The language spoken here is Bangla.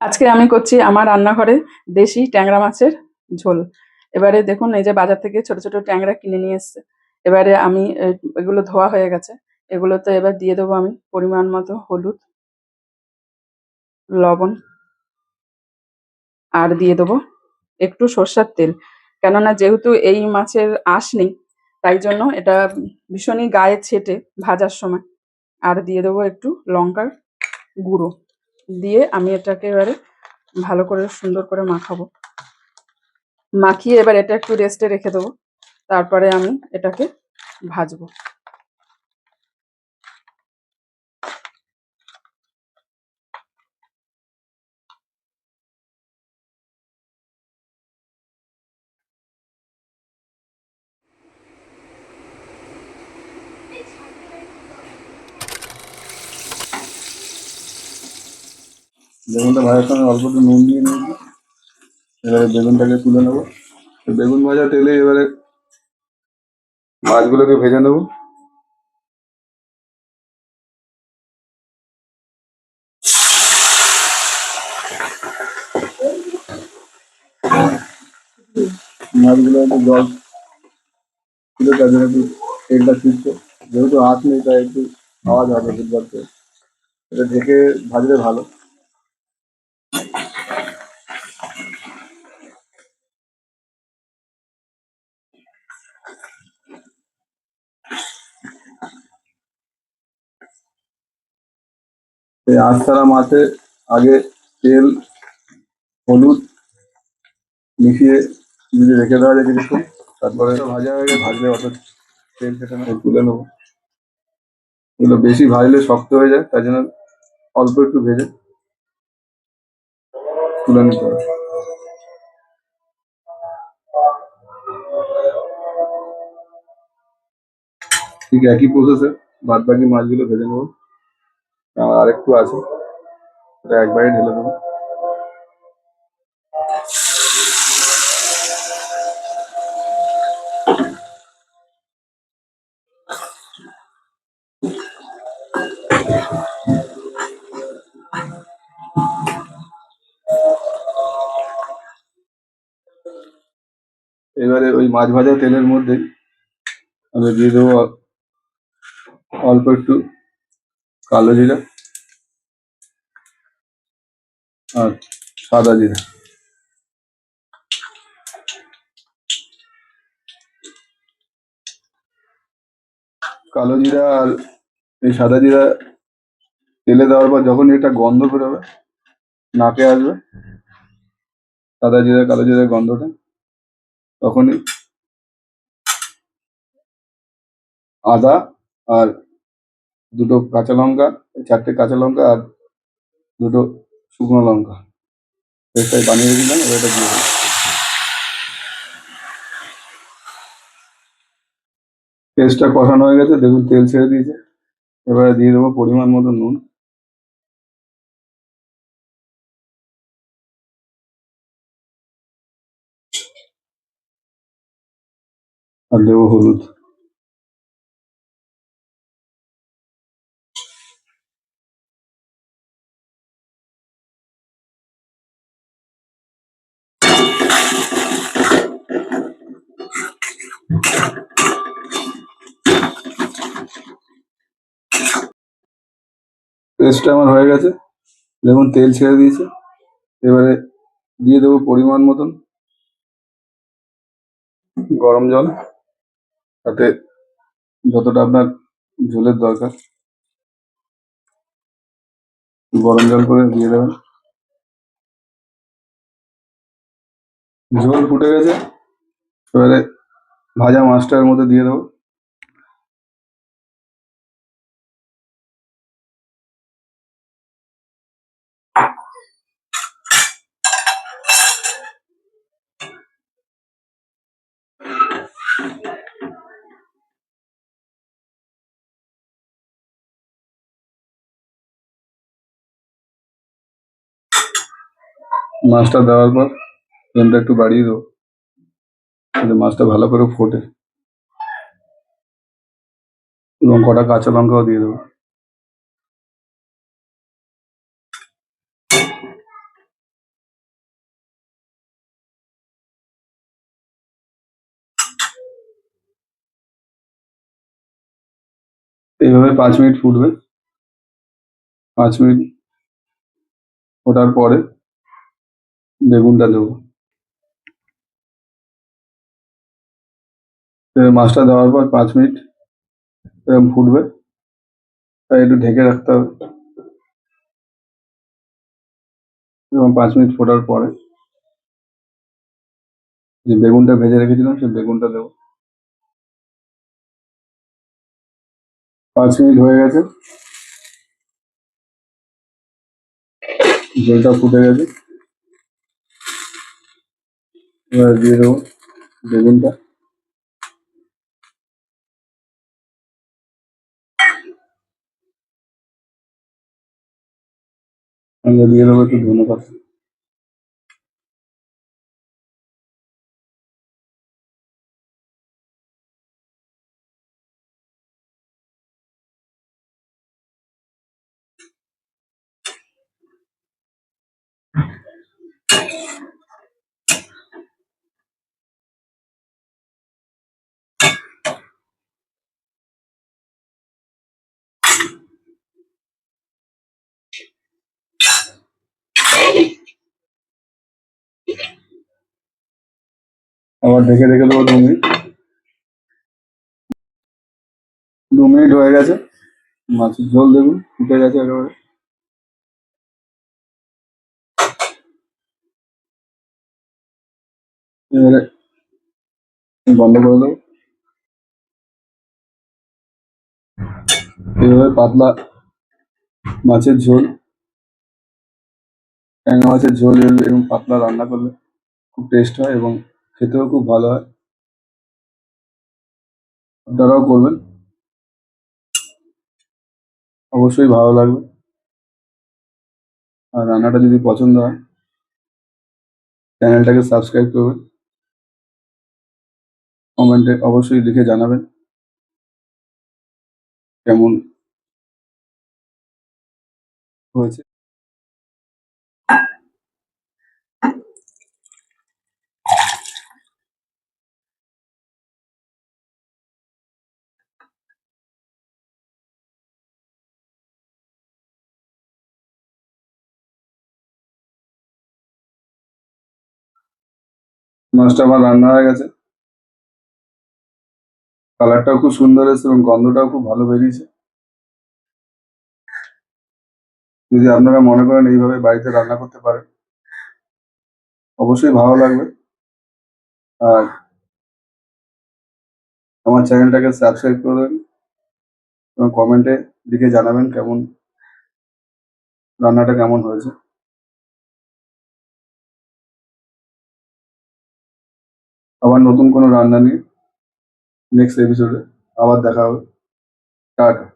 আজকে আমি করছি আমার রান্নাঘরে দেশি ট্যাংরা মাছের ঝোল। এবারে দেখুন, এই যে বাজার থেকে ছোট ছোট ট্যাংরা কিনে নিয়ে এসছে। এবারে আমি এগুলো ধোয়া হয়ে গেছে। এগুলোতে এবার দিয়ে দেবো আমি পরিমাণ মতো হলুদ, লবণ, আর দিয়ে দেবো একটু সর্ষের তেল। কেননা যেহেতু এই মাছের আঁশ নেই, তাই জন্য এটা ভীষণই গায়ে ছেটে ভাজার সময়। আর দিয়ে দেবো একটু লঙ্কার গুঁড়ো। দিয়ে আমি এটাকে এবারে ভালো করে সুন্দর করে মাখাবো। মাখিয়ে এবার এটা একটু রেস্টে রেখে দেবো। তারপরে আমি এটাকে ভাজবো। বেগুনটা ভাজার সময় অল্প একটু নুন দিয়ে নিয়েছি। এবারে বেগুনটাকে তুলে নেব। তো বেগুন ভাজা তেলে এবারে মাছগুলোকে ভেজে নেব। মাছগুলো একটু জল তুলে তাদের একটু তেলটা ছিটছে যেহেতু আঁচ নেই, তাই একটু আওয়াজ হবে বুঝবার তো এটা ঢেকে ভাজলে ভালো। এই ছাড়া মাছে আগে তেল, হলুদ মিশিয়ে যদি রেখে দেওয়া যায় কিছুক্ষণ তারপরে ভাজা হয়ে গেলে ভাজলে অত তেল সেটা তুলে নেব। এগুলো বেশি ভাজলে শক্ত হয়ে যায় তাই জন্য অল্প একটু ভেজে তুলে নিতে হবে। ঠিক একই প্রসেসে বাদ বাকি মাছগুলো ভেজে নেব। আমার আরেকটু আছে। ওটা একবারে ঢেলে দেবো। এবারে ওই মাছ ভাজা তেলের মধ্যে আমি দিয়ে দেবো অল্প একটু কালো জিরা। আর সাদা জিরা। কালো জিরা আর এই সাদা জিরা তেলে দেওয়ার পর যখন এটা গন্ধ বেরোবে, নাকে আসবে, সাদা জিরা, কালো জিরার গন্ধটা, তখনই আদা আর দুটো কাঁচা লঙ্কা, চারটে কাঁচা লঙ্কা আর দুটো শুকনো লঙ্কা। পেস্টটাই বানিয়ে দিলাম, এবার এটা দিয়ে দেবো পেস্টটা কষানো হয়ে গেছে, দেখুন তেল ছেড়ে দিয়েছে। এবারে দিয়ে দেবো পরিমাণ মতো নুন। আর দেবো হলুদ। পেস্টটা আমার হয়ে গেছে। দেখুন তেল ছেড়ে দিয়েছে। এবারে দিয়ে দেবো পরিমাণ মতন গরম জল। তাতে যতটা আপনার ঝোলের দরকার। গরম জল করে দিয়ে দেবেন। ঝোল ফুটে গেছে। এবারে ভাজা মাছটার মধ্যে দিয়ে দেবো। মাছটা দেওয়ার পর ফ্লেমটা একটু বাড়িয়ে দেবো, যাতে মাছটা ভালো করে ফোটে। এবং কটা কাঁচা লঙ্কাও দিয়ে দেবো। এইভাবে পাঁচ মিনিট ফুটবে। পাঁচ মিনিট ফোটার পরে বেগুনটা দেবো। মাছটা দেওয়ার পর পাঁচ মিনিট এরকম ফুটবে। তাই একটু ঢেকে রাখতে হবে। এবং পাঁচ মিনিট ফোটার পরে যে বেগুনটা ভেজে রেখেছিলাম সেই বেগুনটা দেবো। পাঁচ মিনিট হয়ে গেছে। জলটা ফুটে গেছে। এবার দিয়ে দেবো বেগুনটা সঙ্গে দিয়ে দেবো একটু ধনে পাতা আবার ঢেকে রেখে দেবো দু মিনিট। দু মিনিট হয়ে গেছে। মাছের ঝোল দেখুন, ফুটে গেছে একেবারে। এবারে বন্ধ করে দেবো। এভাবে পাতলা মাছের ঝোল। ট্যাংরা মাছের ঝোল এরকম পাতলা রান্না করলে খুব টেস্ট হয় এবং খেতেও খুব ভালো হয়। আপনারাও করবেন। অবশ্যই ভালো লাগবে। আর রান্নাটা যদি পছন্দ হয়, চ্যানেলটাকে সাবস্ক্রাইব করবেন। কমেন্টে অবশ্যই লিখে জানাবেন। কেমন হয়েছে? মাছটা আমার রান্না হয়ে গেছে। কালারটাও খুব সুন্দর এসেছে এবং গন্ধটাও খুব ভালো বেরিয়েছে। যদি আপনারা মনে করেন এইভাবে বাড়িতে রান্না করতে পারেন, অবশ্যই ভালো লাগবে। আর আমার চ্যানেলটাকে সাবস্ক্রাইব করে দেবেন এবং কমেন্টে লিখে জানাবেন কেমন রান্নাটা কেমন হয়েছে। আবার নতুন কোনো রান্না নিয়ে নেক্সট এপিসোডে আবার দেখা হবে। টাটা।